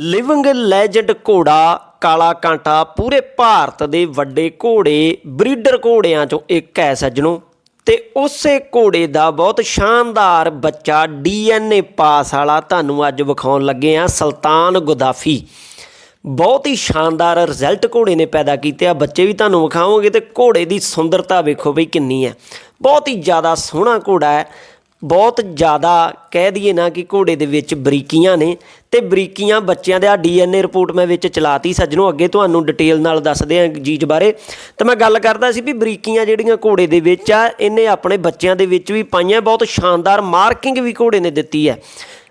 Living legend ਘੋੜਾ ਕਾਲਾ ਕਾਂਟਾ ਪੂਰੇ ਭਾਰਤ ਦੇ ਵੱਡੇ ਘੋੜੇ, ਬਰੀਡਰ ਘੋੜਿਆਂ ਚੋਂ ਇੱਕ ਹੈ ਸੱਜਣੋ। ਤੇ ਉਸੇ ਘੋੜੇ ਦਾ ਬਹੁਤ ਸ਼ਾਨਦਾਰ ਬੱਚਾ ਡੀਐਨਏ ਪਾਸ ਵਾਲਾ ਤੁਹਾਨੂੰ ਅੱਜ ਵਿਖਾਉਣ ਲੱਗੇ ਆ ਸੁਲਤਾਨ ਗੁਦਾਫੀ। ਬਹੁਤ ਹੀ ਸ਼ਾਨਦਾਰ ਰਿਜ਼ਲਟ ਘੋੜੇ ਨੇ ਪੈਦਾ ਕੀਤੇ ਆ। ਬੱਚੇ ਵੀ ਤੁਹਾਨੂੰ ਵਿਖਾਵਾਂਗੇ ਤੇ ਘੋੜੇ ਦੀ ਸੁੰਦਰਤਾ ਵੇਖੋ ਬਈ ਕਿੰਨੀ ਹੈ। ਬਹੁਤ ਹੀ ਜ਼ਿਆਦਾ ਸੋਹਣਾ ਘੋੜਾ ਹੈ। ਬਹੁਤ ਜ਼ਿਆਦਾ ਕਹਿ ਦਈਏ ਨਾ ਕਿ ਘੋੜੇ ਦੇ ਵਿੱਚ ਬਰੀਕੀਆਂ ਨੇ ਤੇ ਬਰੀਕੀਆਂ ਬੱਚਿਆਂ ਦੇ ਆ ਡੀਐਨਏ ਰਿਪੋਰਟ ਮੈਂ ਵਿੱਚ ਚਲਾਤੀ, ਸੱਜਣੋ, ਅੱਗੇ ਤੁਹਾਨੂੰ ਡਿਟੇਲ ਨਾਲ ਦੱਸਦੇ ਆ ਜੀਜ਼ ਬਾਰੇ। ਤੇ ਮੈਂ ਗੱਲ ਕਰਦਾ ਸੀ ਵੀ ਬਰੀਕੀਆਂ ਜਿਹੜੀਆਂ ਘੋੜੇ ਦੇ ਵਿੱਚ ਆ, ਇਹਨੇ ਆਪਣੇ ਬੱਚਿਆਂ ਦੇ ਵਿੱਚ ਵੀ ਪਾਈਆਂ, ਬਹੁਤ ਸ਼ਾਨਦਾਰ ਮਾਰਕਿੰਗ ਵੀ ਘੋੜੇ ਨੇ ਦਿੱਤੀ ਹੈ।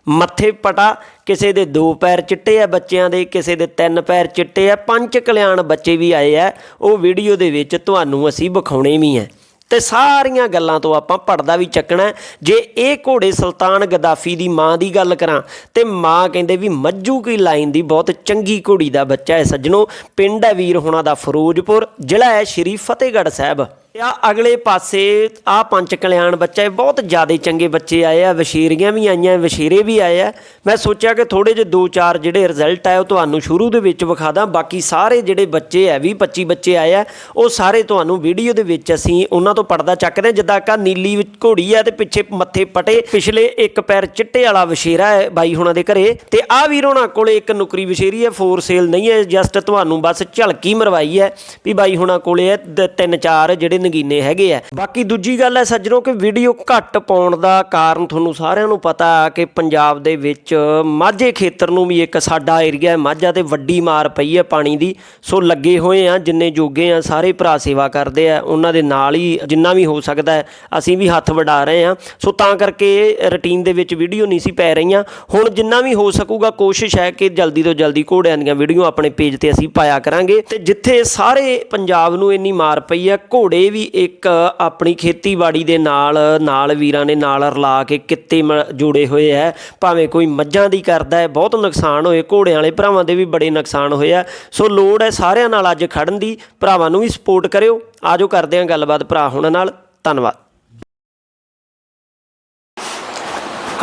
ਮੱਥੇ ਪਟਾ, ਕਿਸੇ ਦੇ ਦੋ ਪੈਰ ਚਿੱਟੇ ਆ ਬੱਚਿਆਂ ਦੇ, ਕਿਸੇ ਦੇ ਤਿੰਨ ਪੈਰ ਚਿੱਟੇ ਆ, ਪੰਜ ਕਲਿਆਣ ਬੱਚੇ ਵੀ ਆਏ ਆ, ਉਹ ਵੀਡੀਓ ਦੇ ਵਿੱਚ ਤੁਹਾਨੂੰ ਅਸੀਂ ਵਿਖਾਉਣੇ ਵੀ ਆ ਤੇ ਸਾਰੀਆਂ ਗੱਲਾਂ ਤੋਂ ਆਪਾਂ ਪੜਦਾ ਵੀ ਚੱਕਣਾ ਜੇ ਇਹ ਘੋੜੇ ਸੁਲਤਾਨ ਗਦਾਫੀ ਦੀ ਮਾਂ ਦੀ ਗੱਲ ਕਰਾਂ, ਤੇ ਮਾਂ ਕਹਿੰਦੇ ਵੀ ਮੱਜੂ ਕੀ ਲਾਈਨ ਦੀ ਬਹੁਤ ਚੰਗੀ ਘੋੜੀ ਦਾ ਬੱਚਾ ਹੈ। ਸੱਜਣੋ, ਪਿੰਡ ਹੈ ਵੀਰ ਹੋਣਾ ਦਾ ਫਿਰੋਜ਼ਪੁਰ, ਜ਼ਿਲ੍ਹਾ ਹੈ ਸ਼੍ਰੀ ਫਤਿਹਗੜ੍ਹ ਸਾਹਿਬ। ਆ ਅਗਲੇ ਪਾਸੇ ਆ ਪੰਜ ਕਲਿਆਣ ਬੱਚਾ ਇਹ ਬਹੁਤ ਜ਼ਿਆਦਾ ਚੰਗੇ ਬੱਚੇ ਆਏ ਆ, ਵਸ਼ੀਰੀਆਂ ਵੀ ਆਈਆਂ, ਵਸ਼ੀਰੇ ਵੀ ਆਏ ਆ। ਮੈਂ ਸੋਚਿਆ ਕਿ ਥੋੜੇ ਜਿਹੇ ਦੋ ਚਾਰ ਜਿਹੜੇ ਰਿਜ਼ਲਟ ਆਏ ਉਹ ਤੁਹਾਨੂੰ ਸ਼ੁਰੂ ਦੇ ਵਿੱਚ ਵਿਖਾ ਦਾਂ। ਬਾਕੀ ਸਾਰੇ ਜਿਹੜੇ ਬੱਚੇ ਹੈ 20 25 ਬੱਚੇ ਆਏ ਆ, ਉਹ ਸਾਰੇ ਤੁਹਾਨੂੰ ਵੀਡੀਓ ਦੇ ਵਿੱਚ ਅਸੀਂ ਉਹਨਾਂ ਤੋਂ ਪੜਦਾ ਚੱਕਦੇ ਹਾਂ। ਜਿੱਦਾਂ ਕਾ ਨੀਲੀ ਘੋੜੀ ਆ ਤੇ ਪਿੱਛੇ ਮੱਥੇ ਪਟੇ, ਪਿਛਲੇ ਇੱਕ ਪੈਰ ਚਿੱਟੇ ਵਾਲਾ ਵਸ਼ੇਰਾ ਹੈ ਬਾਈ ਹੁਣਾਂ ਦੇ ਘਰੇ। ਤੇ ਆ ਵੀਰ ਹੋਣਾ ਕੋਲੇ ਇੱਕ ਨੁਕਰੀ ਵਸ਼ੇਰੀ ਹੈ ਫੋਰ ਸੇਲ ਨਹੀਂ ਹੈ ਜਸਟ ਤੁਹਾਨੂੰ ਬਸ ਝਲਕੀ ਮਰਵਾਈ ਹੈ ਵੀ ਬਾਈ ਹੁਣਾਂ ਕੋਲੇ ਹੈ, ਦ- ਤਿੰਨ ਚਾਰ ਜਿਹੜੇ ਨਗੀਨੇ ਹੈਗੇ ਆ। ਬਾਕੀ ਦੂਜੀ ਗੱਲ ਹੈ ਸੱਜਣੋ ਕਿ ਵੀਡੀਓ ਘੱਟ ਪਾਉਣ ਦਾ ਕਾਰਨ ਤੁਹਾਨੂੰ ਸਾਰਿਆਂ ਨੂੰ ਪਤਾ ਆ ਕਿ ਪੰਜਾਬ ਦੇ ਵਿੱਚ ਮਾਝੇ ਖੇਤਰ ਨੂੰ ਵੀ ਇੱਕ ਸਾਡਾ ਏਰੀਆ ਹੈ। ਮਾਝਾ ਤੇ ਵੱਡੀ ਮਾਰ ਪਈ ਹੈ ਪਾਣੀ ਦੀ। ਸੋ ਲੱਗੇ ਹੋਏ ਆ, ਜਿੰਨੇ ਜੋਗੇ ਆ, ਸਾਰੇ ਭਰਾ ਸੇਵਾ ਕਰਦੇ ਆ। ਉਹਨਾਂ ਦੇ ਨਾਲ ਹੀ ਜਿੰਨਾ ਵੀ ਹੋ ਸਕਦਾ ਅਸੀਂ ਵੀ ਹੱਥ ਵਡਾ ਰਹੇ ਆ। ਸੋ ਤਾਂ ਕਰਕੇ ਰੁਟੀਨ ਦੇ ਵਿੱਚ ਵੀਡੀਓ ਨਹੀਂ ਸੀ ਪੈ ਰਹੀਆਂ। ਹੁਣ ਜਿੰਨਾ ਵੀ ਹੋ ਸਕੂਗਾ, ਕੋਸ਼ਿਸ਼ ਹੈ ਕਿ ਜਲਦੀ ਤੋਂ ਜਲਦੀ ਘੋੜਿਆਂ ਦੀਆਂ ਵੀਡੀਓ ਆਪਣੇ ਪੇਜ ਤੇ ਅਸੀਂ ਪਾਇਆ ਕਰਾਂਗੇ। ਤੇ ਜਿੱਥੇ ਸਾਰੇ ਪੰਜਾਬ ਨੂੰ ਇੰਨੀ ਮਾਰ ਪਈ ਹੈ, ਘੋੜੇ ਵੀ ਇੱਕ ਆਪਣੀ ਖੇਤੀਬਾੜੀ ਦੇ ਨਾਲ ਨਾਲ ਵੀਰਾਂ ਨੇ ਨਾਲ ਰਲਾ ਕੇ ਕਿੱਤੇ ਮ- ਹੋਏ ਹੈ ਭਾਵੇਂ ਕੋਈ ਮੱਝਾਂ ਦੀ ਕਰਦਾ ਹੈ, ਬਹੁਤ ਨੁਕਸਾਨ ਹੋਏ। ਘੋੜਿਆਂ ਵਾਲੇ ਭਰਾਵਾਂ ਦੇ ਵੀ ਬੜੇ ਨੁਕਸਾਨ ਹੋਏ ਆ। ਸੋ ਲੋੜ ਹੈ ਸਾਰਿਆਂ ਨਾਲ ਅੱਜ ਖੜਨ ਦੀ। ਭਰਾਵਾਂ ਨੂੰ ਵੀ ਸਪੋਰਟ ਕਰਿਓ। ਆਜੋ ਕਰਦੇ ਹਾਂ ਗੱਲਬਾਤ ਭਰਾ ਹੁਣ ਨਾਲ। ਧੰਨਵਾਦ।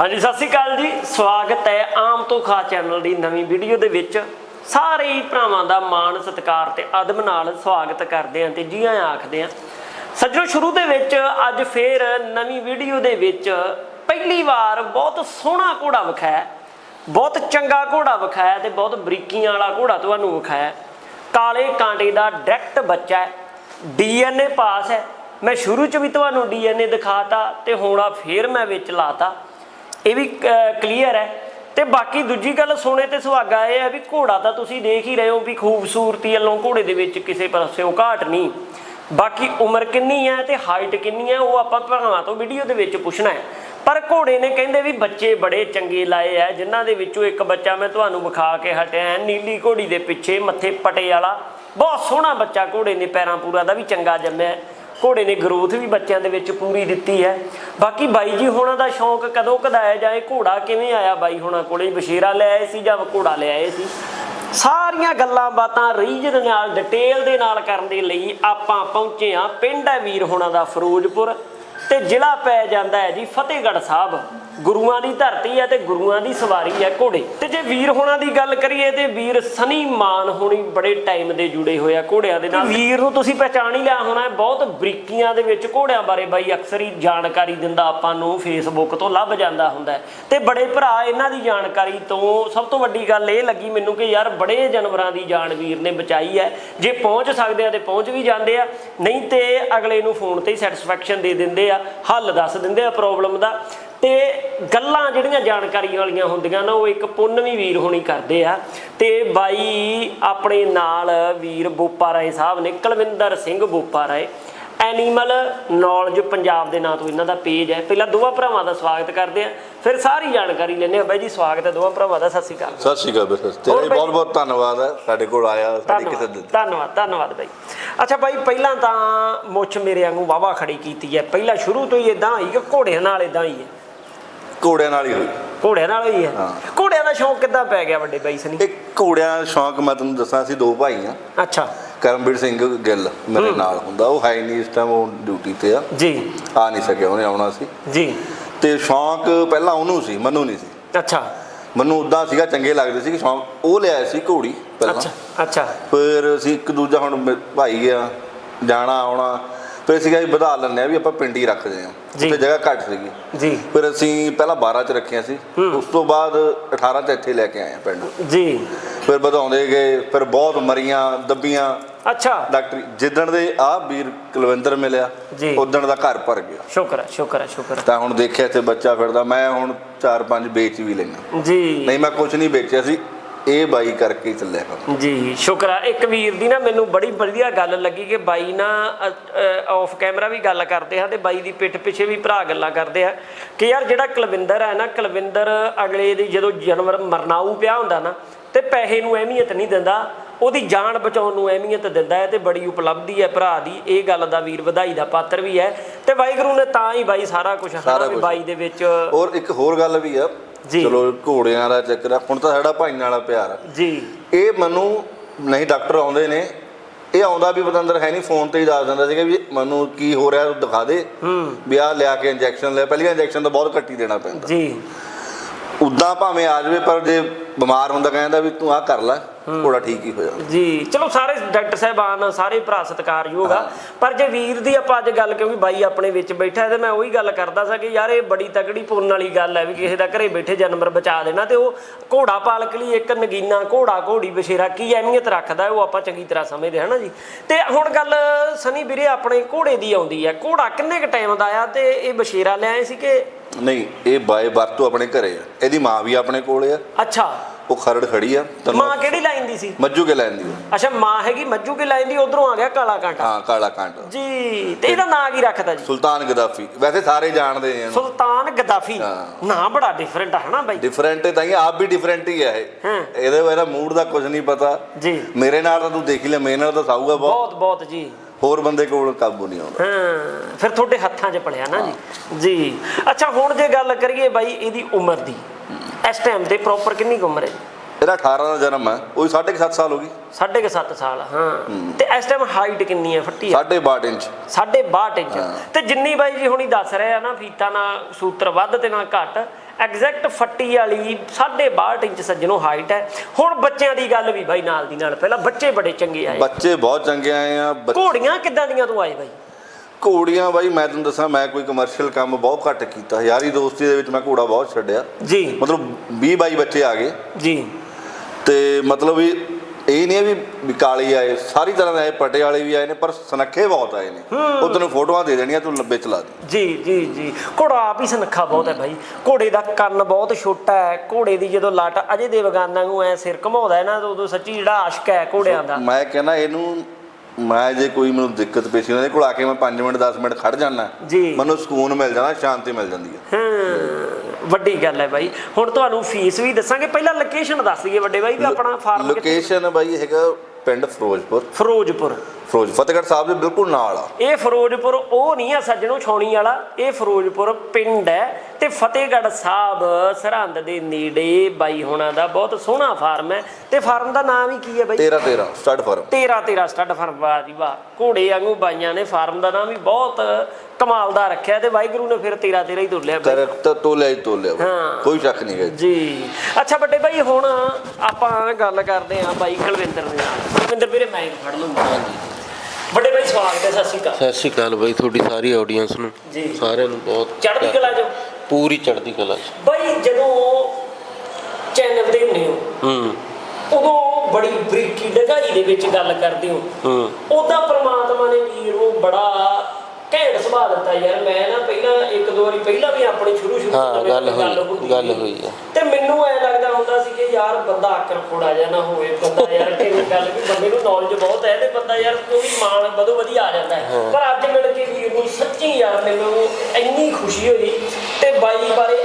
ਹਾਂਜੀ, ਸਤਿ ਸ਼੍ਰੀ ਅਕਾਲ ਜੀ। ਸਵਾਗਤ ਹੈ ਆਮ ਤੋਂ ਖਾ ਚੈਨਲ ਦੀ ਨਵੀਂ ਵੀਡੀਓ ਦੇ ਵਿੱਚ। ਸਾਰੇ ਭਰਾਵਾਂ ਦਾ ਮਾਣ, ਸਤਿਕਾਰ ਤੇ ਅਦਬ ਨਾਲ ਸਵਾਗਤ ਕਰਦੇ ਹਾਂ ਤੇ ਜੀ ਆਇਆਂ ਆਖਦੇ ਹਾਂ ਸੱਜਣੋ, ਸ਼ੁਰੂ ਦੇ ਵਿੱਚ ਅੱਜ ਫੇਰ ਨਵੀਂ ਵੀਡੀਓ ਦੇ ਵਿੱਚ ਪਹਿਲੀ ਵਾਰ ਬਹੁਤ ਸੋਹਣਾ ਘੋੜਾ ਵਿਖਾਇਆ ਬਹੁਤ ਚੰਗਾ ਘੋੜਾ ਵਿਖਾਇਆ ਤੇ ਬਹੁਤ ਬਰੀਕੀਆਂ ਵਾਲਾ ਘੋੜਾ ਤੁਹਾਨੂੰ ਵਿਖਾਇਆ ਕਾਲੇ ਕਾਂਟੇ ਦਾ ਡਾਇਰੈਕਟ ਬੱਚਾ ਹੈ। ਡੀਐਨਏ ਪਾਸ ਹੈ। ਮੈਂ ਸ਼ੁਰੂ ਚ ਵੀ ਤੁਹਾਨੂੰ ਡੀਐਨਏ ਦਿਖਾਤਾ ਤੇ ਹੁਣ ਆ ਫੇਰ ਮੈਂ ਵਿੱਚ ਲਾਤਾ। ਇਹ ਵੀ ਕਲੀਅਰ ਹੈ। ਤੇ ਬਾਕੀ ਦੂਜੀ ਗੱਲ ਸੋਨੇ ਤੇ ਸੁਹਾਗਾ ਇਹ ਹੈ ਵੀ ਘੋੜਾ ਤਾਂ ਤੁਸੀਂ ਦੇਖ ਹੀ ਰਹੇ ਹੋ ਵੀ ਖੂਬਸੂਰਤੀ ਵੱਲੋਂ ਘੋੜੇ ਦੇ ਵਿੱਚ ਕਿਸੇ ਪਾਸਿਓਂ ਘਾਟ ਨਹੀਂ। ਬਾਕੀ ਉਮਰ ਕਿੰਨੀ ਹੈ ਤੇ ਹਾਈਟ ਕਿੰਨੀ ਹੈ ਉਹ ਆਪਾਂ ਭਰਾਵਾਂ ਤੋਂ ਵੀਡੀਓ ਦੇ ਵਿੱਚ ਪੁੱਛਣਾ ਹੈ। ਪਰ ਘੋੜੇ ਨੇ ਕਹਿੰਦੇ ਵੀ ਬੱਚੇ ਬੜੇ ਚੰਗੇ ਲਾਏ ਆ, ਜਿਨ੍ਹਾਂ ਦੇ ਵਿੱਚੋਂ ਇੱਕ ਬੱਚਾ ਮੈਂ ਤੁਹਾਨੂੰ ਵਿਖਾ ਕੇ ਹਟਿਆ ਹਾਂ, ਨੀਲੀ ਘੋੜੀ ਦੇ ਪਿੱਛੇ ਮੱਥੇ ਪਟੇ ਵਾਲਾ। ਬਹੁਤ ਸੋਹਣਾ ਬੱਚਾ ਘੋੜੇ ਨੇ ਪੈਰਾਂ ਪੂਰਾ ਦਾ ਵੀ ਚੰਗਾ ਜੰਮਿਆ ਘੋੜੇ ਨੇ ਗਰੋਥ ਵੀ ਬੱਚਿਆਂ ਦੇ ਵਿੱਚ ਪੂਰੀ ਦਿੱਤੀ ਹੈ। ਬਾਕੀ ਬਾਈ ਜੀ ਹੋਣਾ ਦਾ ਸ਼ੌਂਕ ਕਦੋਂ ਕਦਾਇਆ ਜਾਏ, ਘੋੜਾ ਕਿਵੇਂ ਆਇਆ ਬਾਈ ਹੋਣਾ ਕੋਲੇ? ਬਸ਼ੀਰਾ ਲੈ ਆਏ ਸੀ ਜਾਂ ਘੋੜਾ ਲੈ ਆਏ ਸੀ? ਸਾਰੀਆਂ ਗੱਲਾਂ ਬਾਤਾਂ ਰੀਜਨ ਨਾਲ ਡਿਟੇਲ ਦੇ ਨਾਲ ਕਰਨ ਦੇ ਲਈ ਆਪਾਂ ਪਹੁੰਚੇ ਹਾਂ। ਪਿੰਡ ਹੈ ਵੀਰ ਹੋਣਾ ਦਾ ਫਿਰੋਜ਼ਪੁਰ ਤੇ ਜ਼ਿਲ੍ਹਾ ਪੈ ਜਾਂਦਾ ਹੈ ਜੀ ਫਤਿਹਗੜ੍ਹ ਸਾਹਿਬ। ਗੁਰੂਆਂ ਦੀ ਧਰਤੀ ਹੈ ਤੇ ਗੁਰੂਆਂ ਦੀ ਸਵਾਰੀ ਹੈ ਘੋੜੇ। ਤੇ ਜੇ ਵੀਰ ਹੋਣਾ ਦੀ ਗੱਲ ਕਰੀਏ ਤੇ ਵੀਰ ਸਨੀ ਮਾਨ ਹੋਣੀ ਬੜੇ ਟਾਈਮ ਦੇ ਜੁੜੇ ਹੋਏ ਆ ਘੋੜਿਆਂ ਦੇ ਨਾਲ। ਵੀਰ ਨੂੰ ਤੁਸੀਂ ਪਹਿਚਾਣ ਹੀ ਲਿਆ ਹੋਣਾ ਬਹੁਤ ਬਰੀਕੀਆਂ ਦੇ ਵਿੱਚ ਘੋੜਿਆਂ ਬਾਰੇ ਬਾਈ ਅਕਸਰ ਹੀ ਜਾਣਕਾਰੀ ਦਿੰਦਾ ਆਪਾਂ ਨੂੰ ਫੇਸਬੁੱਕ ਤੋਂ ਲੱਭ ਜਾਂਦਾ ਹੁੰਦਾ। ਤੇ ਬੜੇ ਭਰਾ ਇਹਨਾਂ ਦੀ ਜਾਣਕਾਰੀ ਤੋਂ ਸਭ ਤੋਂ ਵੱਡੀ ਗੱਲ ਇਹ ਲੱਗੀ ਮੈਨੂੰ ਕਿ ਯਾਰ ਬੜੇ ਜਾਨਵਰਾਂ ਦੀ ਜਾਨ ਵੀਰ ਨੇ ਬਚਾਈ ਹੈ। ਜੇ ਪਹੁੰਚ ਸਕਦੇ ਆ ਤੇ ਪਹੁੰਚ ਵੀ ਜਾਂਦੇ ਆ ਨਹੀਂ ਤੇ ਅਗਲੇ ਨੂੰ ਫੋਨ ਤੇ ਹੀ ਸੈਟੀਸਫੈਕਸ਼ਨ ਦੇ ਦਿੰਦੇ ਆ ਹੱਲ ਦੱਸ ਦਿੰਦੇ ਆ ਪ੍ਰੋਬਲਮ ਦਾ। ਤੇ ਗੱਲਾਂ ਜਿਹੜੀਆਂ ਜਾਣਕਾਰੀ ਵਾਲੀਆਂ ਹੁੰਦੀਆਂ ਨਾ ਉਹ ਇੱਕ ਪੁੰਨਵੀਂ ਵੀਰ ਹੋਣੀ ਕਰਦੇ ਆ। ਤੇ ਬਾਈ ਆਪਣੇ ਨਾਲ ਵੀਰ ਬੋਪਾ ਰਾਏ ਸਾਹਿਬ ਨੇ ਕੁਲਵਿੰਦਰ ਸਿੰਘ ਬੋਪਾ ਰਾਏ। ਐਨੀਮਲ ਨੌਲੇਜ ਪੰਜਾਬ ਦੇ ਨਾਂ ਤੋਂ ਇਹਨਾਂ ਦਾ ਪੇਜ ਹੈ। ਪਹਿਲਾਂ ਦੋਵਾਂ ਭਰਾਵਾਂ ਦਾ ਸਵਾਗਤ ਕਰਦੇ ਆ। ਫਿਰ ਸਾਰੀ ਜਾਣਕਾਰੀ ਲੈਣੇ ਆ। ਬਾਈ ਜੀ ਸਵਾਗਤ ਹੈ ਦੋਵਾਂ ਭਰਾਵਾਂ ਦਾ। ਸਤਿ ਸ਼੍ਰੀ ਅਕਾਲ। ਸਤਿ ਸ਼੍ਰੀ ਅਕਾਲ ਬਸ ਤੇਰਾ ਬਾਈ- ਬਹੁਤ ਬਹੁਤ ਧੰਨਵਾਦ ਹੈ ਸਾਡੇ ਕੋਲ ਆਇਆ ਸਾਡੀ ਕਿਸੇ ਧੰਨਵਾਦ ਧੰਨਵਾਦ ਧੰਨਵਾਦ ਬਾਈ। ਅੱਛਾ ਬਾਈ ਪਹਿਲਾਂ ਤਾਂ ਮੁੱਛ ਮੇਰੇ ਵਾਂਗੂ ਵਾਵਾ ਖੜੀ ਕੀਤੀ ਹੈ। ਪਹਿਲਾਂ ਸ਼ੁਰੂ ਤੋਂ ਹੀ ਇਦਾਂ ਹੀ ਕਿ ਘੋੜਿਆਂ ਨਾਲ ਇਦਾਂ ਹੀ ਹੈ। ਘੋੜਿਆਂ ਨਾਲ ਹੀ ਹੋਈ। ਘੋੜਿਆਂ ਨਾਲ ਹੀ ਹੈ। ਘੋੜਿਆਂ ਦਾ ਸ਼ੌਂਕ ਕਿੱਦਾਂ ਪੈ ਗਿਆ ਵੱਡੇ ਬਾਈ ਸਨੀ? ਇਹ ਘੋੜਿਆਂ ਦਾ ਸ਼ੌਂਕ ਮੈਂ ਤੁਹਾਨੂੰ ਦੱਸਾਂ ਅਸੀਂ ਦੋ ਭਾਈ ਆ ਅੱਛਾ। ਕਰਮਵੀਰ ਸਿੰਘ ਗਿੱਲ ਮੇਰੇ ਨਾਲ ਹੁੰਦਾ ਉਹ ਹੈ ਨਹੀਂ ਇਸ ਟਾਈਮ ਉਹ ਡਿਊਟੀ ਤੇ ਆ। ਜੀ। ਆ ਨਹੀਂ ਸਕਿਆ ਉਹਨੇ ਆਉਣਾ ਸੀ। ਜੀ। ਤੇ ਸ਼ੌਂਕ ਪਹਿਲਾਂ ਉਹਨੂੰ ਸੀ ਮੈਨੂੰ ਨਹੀਂ ਸੀ। ਅੱਛਾ। ਮੈਨੂੰ ਉਦਾਂ ਸੀਗਾ ਚੰਗੇ ਲੱਗਦੇ ਸੀ ਕਿ ਸ਼ੌਂਕ ਉਹ ਲਿਆਇਆ ਸੀ ਘੋੜੀ ਪਹਿਲਾਂ। ਅੱਛਾ ਅੱਛਾ। ਫਿਰ ਅਸੀਂ ਇੱਕ ਦੂਜਾ ਹੁਣ ਭਾਈ ਗਿਆ ਜਾਣਾ ਆਉਣਾ। ਫਿਰ ਅਸੀਂ ਕਿਹਾ ਵੀ ਵਧਾ ਲੈਂਦੇ ਆ ਵੀ ਆਪਾਂ ਪਿੰਡ ਹੀ ਰੱਖਦੇ ਆ ਜੀ। ਉੱਥੇ ਜਗ੍ਹਾ ਘੱਟ ਸੀਗੀ। ਜੀ। ਫਿਰ ਅਸੀਂ ਪਹਿਲਾਂ 12 ਚ ਰੱਖਿਆ ਸੀ। ਉਸ ਤੋਂ ਬਾਅਦ 18 ਚ ਇੱਥੇ ਲੈ ਕੇ ਆਏ ਆ ਪਿੰਡ। ਜੀ। ਫਿਰ ਵਧਾਉਂਦੇ ਗਏ ਫਿਰ ਬਹੁਤ ਮਰੀਆਂ ਦੱਬੀਆਂ। ਅੱਛਾ। ਡਾਕਟਰ ਜਿੱਦਣ ਦੇ ਆ ਵੀਰ ਕੁਲਵਿੰਦਰ ਮਿਲਿਆ ਜੀ। ਉਦਣ ਦਾ ਘਰ ਭਰ ਗਿਆ। ਸ਼ੁਕਰ ਹੈ ਸ਼ੁਕਰ ਹੈ ਸ਼ੁਕਰ ਹੈ। ਤਾਂ ਹੁਣ ਦੇਖਿਆ ਇੱਥੇ ਬੱਚਾ ਫਿਰਦਾ ਮੈਂ ਹੁਣ 4-5 ਵੇਚ ਵੀ ਲਈਆਂ ਜੀ। ਨਹੀਂ ਮੈਂ ਕੁਝ ਨਹੀਂ ਵੇਚਿਆ ਸੀ। ਇਹ ਬਾਈ ਕਰਕੇ ਚੱਲਿਆ ਕੰਮ। ਜੀ ਸ਼ੁਕਰ ਆ। ਇੱਕ ਵੀਰ ਦੀ ਨਾ ਮੈਨੂੰ ਬੜੀ ਵਧੀਆ ਗੱਲ ਲੱਗੀ ਕਿ ਬਾਈ ਨਾ ਆਫ ਕੈਮਰਾ ਵੀ ਗੱਲ ਕਰਦੇ ਆ ਤੇ ਬਾਈ ਦੀ ਪਿੱਠ ਪਿੱਛੇ ਵੀ ਭਰਾ ਗੱਲਾਂ ਕਰਦੇ ਆ। ਕਿ ਯਾਰ ਜਿਹੜਾ ਕੁਲਵਿੰਦਰ ਹੈ ਨਾ ਕੁਲਵਿੰਦਰ ਅਗਲੇ ਦੀ ਜਦੋਂ ਜਾਨਵਰ ਮਰਨਾਊ ਪਿਆ ਹੁੰਦਾ ਨਾ ਤੇ ਪੈਸੇ ਨੂੰ ਅਹਿਮੀਅਤ ਨਹੀਂ ਦਿੰਦਾ ਉਹਦੀ ਜਾਨ ਬਚਾਉਣ ਨੂੰ ਅਹਿਮੀਅਤ ਦਿੰਦਾ ਹੈ ਤੇ ਬੜੀ ਉਪਲਬਧੀ ਹੈ ਭਰਾ ਦੀ। ਇਹ ਗੱਲ ਦਾ ਵੀਰ ਵਧਾਈ ਦਾ ਪਾਤਰ ਵੀ ਹੈ ਤੇ ਵਾਹਿਗੁਰੂ ਨੇ ਤਾਂ ਹੀ ਬਾਈ ਸਾਰਾ ਕੁਝ ਹਨਾ। ਬਾਈ ਦੇ ਵਿੱਚ ਔਰ ਇੱਕ ਹੋਰ ਗੱਲ ਵੀ ਆ ਜੀ। ਚਲੋ ਘੋੜਿਆਂ ਦਾ ਚੱਕਰ ਆ। ਹੁਣ ਤਾਂ ਸਾਡਾ ਭਾਈ ਵਾਲਾ ਪਿਆਰ ਆ। ਜੀ। ਇਹ ਮੈਨੂੰ ਨਹੀਂ ਡਾਕਟਰ ਆਉਂਦੇ ਨੇ। ਇਹ ਆਉਂਦਾ ਵੀ ਪਤੰਦਰ ਹੈ ਨਹੀਂ ਫੋਨ ਤੇ ਹੀ ਦੱਸ ਦਿੰਦਾ ਸੀਗਾ ਵੀ ਮੈਨੂੰ ਕੀ ਹੋ ਰਿਹਾ ਦਿਖਾ ਦੇ। ਹੂੰ। ਵੀ ਲਿਆ ਕੇ ਇੰਜੈਕਸ਼ਨ ਲੈ ਪਹਿਲੀਆਂ ਇੰਜੈਕਸ਼ਨ ਤਾਂ ਬਹੁਤ ਘੱਟੀ ਦੇਣਾ ਪੈਂਦਾ। ਜੀ। ਉਦਾਂ ਭਾਵੇਂ ਆ ਜਾਵੇ ਪਰ ਜੇ ਬਿਮਾਰ ਹੁੰਦਾ ਕਹਿੰਦਾ ਵੀ ਤੂੰ ਆਹ ਕਰ ਲੈ ਘੋੜਾ ਠੀਕ ਹੀ ਹੋ ਜਾਂਦਾ। ਜੀ ਚਲੋ ਸਾਰੇ ਡਾਕਟਰ ਸਾਹਿਬਾਨ ਸਾਰੇ ਭਰਾ ਸਤਿਕਾਰਯੋਗ ਆ। ਪਰ ਜੇ ਵੀਰ ਦੀ ਆਪਾਂ ਅੱਜ ਗੱਲ ਕਿਉਂਕਿ ਬਾਈ ਆਪਣੇ ਵਿੱਚ ਬੈਠਾ ਤੇ ਮੈਂ ਉਹੀ ਗੱਲ ਕਰਦਾ ਸਾਂ ਕਿ ਯਾਰ ਇਹ ਬੜੀ ਤਕੜੀ ਪੁੰਨ ਵਾਲੀ ਗੱਲ ਹੈ ਵੀ ਕਿਸੇ ਦਾ ਘਰੇ ਬੈਠੇ ਜਾਨਵਰ ਬਚਾ ਦੇਣਾ ਤੇ ਉਹ ਘੋੜਾ ਪਾਲਕ ਲਈ ਇੱਕ ਨਗੀਨਾ ਘੋੜਾ ਘੋੜੀ ਬਸ਼ੇਰਾ ਕੀ ਅਹਿਮੀਅਤ ਰੱਖਦਾ ਉਹ ਆਪਾਂ ਚੰਗੀ ਤਰ੍ਹਾਂ ਸਮਝਦੇ ਹਾਂ ਨਾ ਜੀ? ਤੇ ਹੁਣ ਗੱਲ ਸਨੀ ਵੀਰੇ ਆਪਣੇ ਘੋੜੇ ਦੀ ਆਉਂਦੀ ਹੈ। ਘੋੜਾ ਕਿੰਨੇ ਕ ਟਾਈਮ ਦਾ ਆ ਤੇ ਇਹ ਬਸ਼ੇਰਾ ਲਿਆਏ ਸੀ ਕਿ ਨਹੀਂ ਇਹ ਬਾਏ ਵਰਤੋਂ ਆਪਣੇ ਘਰੇ ਆ। ਇਹਦੀ ਮਾਂ ਵੀ ਆਪਣੇ ਕੋਲੇ ਆ। ਅੱਛਾ। ਉਹ ਖਰੜ ਖੜੀ ਆ। ਮਾਂ ਕਿਹੜੀ ਲਾਈਨ ਦੀ ਸੀ? ਮੱਜੂ ਕੇ ਲੈਣ ਦੀ ਆ। ਅੱਛਾ ਮਾਂ ਹੈਗੀ ਮੱਜੂ ਕੀ ਲਾਈਨ ਦੀ ਉਧਰੋਂ ਆ ਗਿਆ ਕਾਲਾ ਕਾਂਟਾ। ਹਾਂ ਕਾਲਾ ਕਾਂਟ। ਜੀ ਤੇ ਇਹਦਾ ਨਾਂ ਕੀ ਰੱਖਦਾ ਜੀ? ਸੁਲਤਾਨ ਗਦਾਫੀ। ਵੈਸੇ ਸਾਰੇ ਜਾਣਦੇ ਇਹਨੂੰ। ਸੁਲਤਾਨ ਗਦਾਫੀ। ਹਾਂ। ਨਾਂ ਬੜਾ ਡਿਫਰੈਂਟ ਹੈ ਨਾ ਬਾਈ? ਡਿਫਰੈਂਟ ਹੈ ਤਾਂ ਇਹ ਆਪ ਵੀ ਡਿਫਰੈਂਟ ਹੀ ਹੈ ਇਹ। ਹਾਂ। ਇਹਦੇ ਬਾਰੇ ਮੂਡ ਦਾ ਕੁਝ ਨਹੀਂ ਪਤਾ। ਜੀ। ਮੇਰੇ ਨਾਲ ਤਾਂ ਤੂੰ ਦੇਖ ਲਿਆ ਮੇਰੇ ਨਾਲ ਤਾਂ ਸਾਊਗਾ ਬਹੁਤ। ਬਹੁਤ ਬਹੁਤ ਜੀ। ਹੋਰ ਬੰਦੇ ਕੋਲ ਕਾਬੂ ਨਹੀਂ ਆਉਂਦਾ। ਹਾਂ ਫਿਰ ਤੁਹਾਡੇ ਹੱਥਾਂ 'ਚ ਪੜਿਆ ਨਾ ਜੀ। ਜੀ। ਅੱਛਾ ਹੁਣ ਜੇ ਗੱਲ ਕਰੀਏ ਬਾਈ ਇਹਦੀ ਉਮਰ ਦੀ ਇਸ ਟਾਈਮ ਤੇ ਪ੍ਰੋਪਰ ਕਿੰਨੀ ਉਮਰ ਹੈ? ਇਹਦਾ 18 ਦਾ ਜਨਮ ਹੈ ਉਹ 7.5 ਸਾਲ ਹੋ ਗਈ। ਸਾਢੇ ਕੁ ਸੱਤ ਸਾਲ ਹਾਂ। ਤੇ ਇਸ ਟਾਈਮ ਹਾਈਟ ਕਿੰਨੀ ਹੈ ਫੱਟੀ ਹੈ? 62 ਇੰਚ। ਸਾਢੇ 62 ਇੰਚ। ਤੇ ਜਿੰਨੀ ਬਾਈ ਜੀ ਹੁਣੀ ਦੱਸ ਰਹੇ ਆ ਨਾ ਫੀਤਾ ਨਾ ਸੂਤਰ ਵੱਧ ਤੇ ਨਾ ਘੱਟ ਐਗਜ਼ੈਕਟ ਫੱਟੀ ਵਾਲੀ ਸਾਢੇ 62 ਇੰਚ ਸੱਜਣੋ ਹਾਈਟ ਹੈ। ਹੁਣ ਬੱਚਿਆਂ ਦੀ ਗੱਲ ਵੀ ਬਾਈ ਨਾਲ ਦੀ ਨਾਲ। ਪਹਿਲਾਂ ਬੱਚੇ ਬੜੇ ਚੰਗੇ ਆਏ। ਬੱਚੇ ਬਹੁਤ ਚੰਗੇ ਆਏ ਆ ਘੋੜੀਆਂ ਕਿੱਦਾਂ ਦੀਆਂ ਤੂੰ ਆਏ ਬਾਈ? ਘੋੜੀਆਂ ਬਾਈ ਮੈਂ ਤੁਹਾਨੂੰ ਦੱਸਾਂ ਮੈਂ ਕੋਈ ਕਮਰਸ਼ੀਅਲ ਕੰਮ ਬਹੁਤ ਘੱਟ ਕੀਤਾ। ਯਾਰੀ ਦੋਸਤੀ ਦੇ ਵਿੱਚ ਮੈਂ ਘੋੜਾ ਬਹੁਤ ਛੱਡਿਆ। ਜੀ। ਮਤਲਬ 20 22 ਬੱਚੇ ਆ ਗਏ। ਜੀ। ਤੇ ਮਤਲਬ ਵੀ ਇਹ ਨਹੀਂ ਹੈ ਵੀ ਵੀ ਕਾਲੀ ਆਏ ਸਾਰੀ ਤਰ੍ਹਾਂ ਦੇ ਆਏ ਪਟੇ ਵਾਲੇ ਵੀ ਆਏ ਨੇ ਪਰ ਸੁਨੱਖੇ ਬਹੁਤ ਆਏ ਨੇ। ਉਹ ਤੈਨੂੰ ਫੋਟੋਆਂ ਦੇ ਦੇਣੀਆਂ ਤੂੰ ਲੱਭੇ ਚਲਾ ਦੇ। ਜੀ ਜੀ ਜੀ। ਘੋੜਾ ਆਪ ਹੀ ਸੁਨੱਖਾ ਬਹੁਤ ਹੈ ਭਾਈ। ਘੋੜੇ ਦਾ ਕੰਨ ਬਹੁਤ ਛੋਟਾ ਹੈ। ਘੋੜੇ ਦੀ ਜਦੋਂ ਲੱਟ ਅਜੇ ਦੇਵਗਾਨਾ ਨੂੰ ਐ ਸਿਰ ਘਮਾਉਂਦਾ ਹੈ ਨਾ ਤਾਂ ਉਦੋਂ ਸੱਚੀ ਜਿਹੜਾ ਆਸ਼ਕ ਹੈ ਘੋੜਿਆਂ ਦਾ। ਮੈਂ ਕਹਿੰਦਾ ਇਹਨੂੰ ਮੈਂ ਜੇ ਕੋਈ ਮੈਨੂੰ ਦਿੱਕਤ ਪੇਸ਼ੀ ਉਹਨਾਂ ਦੇ ਕੋਲ ਆ ਕੇ ਮੈਂ 5 ਮਿੰਟ 10 ਮਿੰਟ ਖੜ ਜਾਣਾ ਜੀ। ਮੈਨੂੰ ਸਕੂਨ ਮਿਲ ਜਾਣਾ ਸ਼ਾਂਤੀ ਮਿਲ ਜਾਂਦੀ ਹੈ। ਹਾਂ। ਵੱਡੀ ਗੱਲ ਹੈ ਬਾਈ। ਹੁਣ ਤੁਹਾਨੂੰ ਫੀਸ ਵੀ ਦੱਸਾਂਗੇ। ਪਹਿਲਾਂ ਲੋਕੇਸ਼ਨ ਦੱਸ ਦਈਏ ਵੱਡੇ ਬਾਈ ਵੀ ਆਪਣਾ ਫਾਰਮ ਕਿੱਥੇ ਲੋਕੇਸ਼ਨ ਬਾਈ ਹੈਗਾ ਪਿੰਡ ਫਿਰੋਜ਼ਪੁਰ? ਫਿਰੋਜ਼ਪੁਰ। ਫਿਰੋਜ਼ ਫਤਿਹਗੜ੍ਹ ਸਾਹਿਬ ਦੇ ਬਿਲਕੁਲ ਨਾਲ ਆ। ਇਹ ਫਿਰੋਜ਼ਪੁਰ ਉਹ ਨਹੀਂ ਆ ਸੱਜਣੋ ਛਾਉਣੀ ਵਾਲਾ ਇਹ ਫਿਰੋਜ਼ਪੁਰ ਪਿੰਡ ਹੈ ਤੇ ਫਤਿਹਗੜ੍ਹ ਸਾਹਿਬ ਸਰਹੰਦ ਦੇ ਨੇੜੇ ਬਾਈ ਹੋਣਾ ਦਾ ਬਹੁਤ ਸੋਹਣਾ ਫਾਰਮ ਹੈ। ਤੇ ਫਾਰਮ ਦਾ ਨਾਮ ਹੀ ਕੀ ਹੈ ਬਾਈ? 13 13 ਸਟਾਰਟ ਫਾਰਮ। 13 13 ਸਟੱਡ ਫਾਰਮ ਵਾਹ ਜੀ ਵਾਹ। ਘੋੜੇ ਵਾਂਗੂ ਬਾਈਆਂ ਨੇ ਫਾਰਮ ਦਾ ਨਾਮ ਵੀ ਬਹੁਤ ਕਮਾਲ ਦਾ ਰੱਖਿਆ ਤੇ ਵਾਹਿਗੁਰੂ ਨੇ ਫਿਰ 13 13 ਹੀ ਤੁਲਿਆ ਬਾਈ। ਕਰੈਕਟਰ ਤੋਲਿਆ ਹੀ ਤੋਲਿਆ। ਹਾਂ। ਕੋਈ ਸ਼ੱਕ ਨਹੀਂ ਹੈ ਜੀ। ਅੱਛਾ ਵੱਡੇ ਬਾਈ ਹੁਣ ਆਪਾਂ ਗੱਲ ਕਰਦੇ ਆਂ ਬਾਈ ਕੁਲਵਿੰਦਰ ਦੇ ਨਾਲ। ਕੁਲਵਿੰਦਰ ਵੀਰੇ ਮੈਂ ਫੜ ਲੂੰਗਾ ਵੱਡੇ ਬਾਈ ਸਵਾਗਤ ਹੈ ਸਤਿ ਸ਼੍ਰੀ ਅਕਾਲ। ਸਤਿ ਸ਼੍ਰੀ ਅਕਾਲ ਬਾਈ ਤੁਹਾਡੀ ਸਾਰੀ ਆਡੀਅנס ਨੂੰ। ਜੀ। ਸਾਰਿਆਂ ਨੂੰ ਬਹੁਤ ਚੜ੍ਹਦੀ ਕਲਾ ਜੋ। ਪੂਰੀ ਚੜ੍ਹਦੀ ਕਲਾ ਚ ਬਾਈ ਜਦੋਂ ਚੈਨਲ ਤੇ ਹੁੰਦੇ ਹੋ ਹੂੰ। ਉਦੋਂ ਬੜੀ ਬਰੀਕੀ ਡਗਾਈ ਦੇ ਵਿੱਚ ਗੱਲ ਕਰਦੇ ਹੋ। ਹੂੰ। ਉਦਾਂ ਪ੍ਰਮਾਤਮਾ ਨੇ ਵੀਰ ਨੂੰ ਬੜਾ ਘੈਂਟ ਸੁਭਾਅ ਦਿੱਤਾ ਯਾਰ ਮੈਂ ਨਾ ਪਹਿਲਾਂ ਇੱਕ ਦੋ ਵਾਰੀ ਪਹਿਲਾਂ ਵੀ ਆਪਣੀ ਸ਼ੁਰੂ ਸ਼ੁਰੂ ਹਾਂ, ਗੱਲ ਹੋਈ, ਗੱਲ। ਹੋਈ ਆ। ਤੇ ਮੈਨੂੰ ਐ ਲੱਗਦਾ ਹੁੰਦਾ ਸੀ ਕਿ ਯਾਰ ਬੰਦਾ ਆਕਰ ਖੋੜਾ ਜਿਹਾ ਨਾ ਹੋਵੇ ਬੰਦਾ ਯਾਰ ਕਿਵੇਂ ਗੱਲ ਵੀ ਬੰਦੇ ਨੂੰ ਨੌਲੇਜ ਬਹੁਤ ਹੈ ਤੇ ਬੰਦਾ ਯਾਰ ਕੋਈ ਮਾਣ ਵਧੋ ਵਧੀਆ ਆ ਜਾਂਦਾ ਹੈ ਪਰ ਅੱਜ ਮਿਲ ਕੇ ਵੀਰ ਨੂੰ ਸੱਚੀ ਯਾਰ ਮੈਨੂੰ ਇੰਨੀ ਖੁਸ਼ੀ ਹੋਈ ਤੇ ਬਾਈ ਬਾਰੇ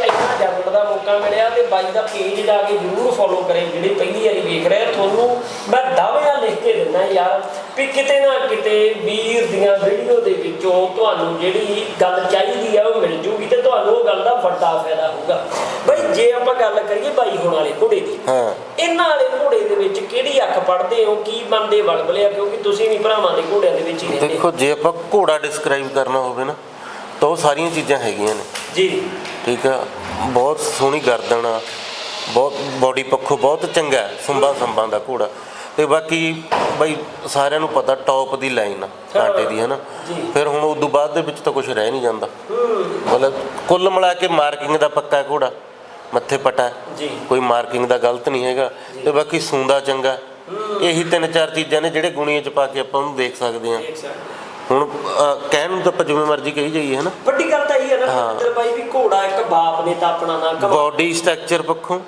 ਜਾਣਨ ਦਾ ਮੌਕਾ ਮਿਲਿਆ ਤੇ ਬਾਈ ਦਾ ਪੇਜ ਜਾ ਕੇ ਜਰੂਰ ਫੋਲੋ ਕਰੇ ਜਿਹੜੇ ਪਹਿਲੀ ਵਾਰੀ ਵੇਖ ਰਹੇ। ਤੁਹਾਨੂੰ। ਮੈਂ ਦਾਅਵਿਆਂ ਲਿਖ ਕੇ ਦਿੰਦਾ ਯਾਰ ਵੀ ਕਿਤੇ ਨਾ ਕਿਤੇ ਵੀਰ ਦੀਆਂ ਵੀਡੀਓ ਦੇ ਵਿੱਚੋਂ ਤੁਹਾਨੂੰ ਜਿਹੜੀ ਗੱਲ ਚਾਹੀਦੀ ਆ ਉਹ ਮਿਲ ਜੂਗੀ ਤੇ ਤੁਹਾਨੂੰ ਉਹ ਗੱਲ ਦਾ ਵੱਡਾ ਫਾਇਦਾ ਹੋਊਗਾ। ਬਈ ਜੇ ਆਪਾਂ ਗੱਲ ਕਰੀਏ ਬਾਈ ਹੁਣ ਵਾਲੇ ਘੋੜੇ ਦੀ ਹਾਂ। ਇਹਨਾਂ ਵਾਲੇ ਘੋੜੇ ਦੇ ਵਿੱਚ ਕਿਹੜੀ ਅੱਖ ਪੜਦੇ ਹੋ ਕੀ ਬੰਦੇ ਵਲਵਲੇ ਆ? ਕਿਉਂਕਿ ਤੁਸੀਂ ਵੀ ਭਰਾਵਾਂ ਦੇ ਘੋੜਿਆਂ ਦੇ ਵਿੱਚ ਹੀ ਰਹਿੰਦੇ ਦੇਖੋ ਜੇ ਆਪਾਂ ਘੋੜਾ ਡਿਸਕ੍ਰਾਈਬ ਕਰਨਾ ਹੋਵੇ ਨਾ ਤਾਂ ਉਹ ਸਾਰੀਆਂ ਚੀਜ਼ਾਂ ਹੈਗੀਆਂ ਨੇ। ਜੀ। ਠੀਕ ਆ? ਬਹੁਤ ਸੋਹਣੀ ਗਰਦਨ ਆ ਬਹੁਤ ਬਾਡੀ ਪੱਖੋਂ ਬਹੁਤ ਚੰਗਾ ਸੁੰਬਾ ਸੰਬਾਂ ਦਾ ਘੋੜਾ। ਤੇ ਬਾਕੀ ਬਈ ਸਾਰਿਆਂ ਨੂੰ ਪਤਾ ਟੌਪ ਦੀ ਲਾਈਨ ਆ ਕਾਂਟੇ ਦੀ ਹੈ ਨਾ ਫਿਰ ਹੁਣ ਉਦੋਂ ਬਾਅਦ ਦੇ ਵਿੱਚ ਤਾਂ ਕੁਝ ਰਹਿ ਨਹੀਂ ਜਾਂਦਾ। ਮਤਲਬ ਕੁੱਲ ਮਿਲਾ ਕੇ ਮਾਰਕਿੰਗ ਦਾ ਪੱਕਾ ਘੋੜਾ ਮੱਥੇ ਪਟਾ ਜੀ। ਕੋਈ ਮਾਰਕਿੰਗ ਦਾ ਗਲਤ ਨਹੀਂ ਹੈਗਾ। ਤੇ ਬਾਕੀ ਸੂੰਦਾ ਚੰਗਾ ਇਹੀ ਤਿੰਨ ਚਾਰ ਚੀਜ਼ਾਂ ਨੇ ਜਿਹੜੇ ਗੁਣੀਆਂ ਚ ਪਾ ਕੇ ਆਪਾਂ ਉਹਨੂੰ ਦੇਖ ਸਕਦੇ ਸਕਦੇ ਹੁਣ ਅਹ, ਕਹਿਣ ਨੂੰ ਤਾਂ ਆਪਾਂ ਜਿਵੇਂ ਮਰਜ਼ੀ ਕਹੀ ਜਾਈਏ ਹਨਾ? ਵੱਡੀ ਗੱਲ ਤਾਂ ਇਹ ਹੈ ਨਾ ਰਵਿੰਦਰ ਬਾਈ ਵੀ ਘੋੜਾ ਇੱਕ ਬਾਪ ਨੇ ਤਾਂ ਆਪਣਾ ਨਾਂ ਕਮਾ ਬਾਡੀ ਸਟਰਕਚਰ ਪੱਖੋਂ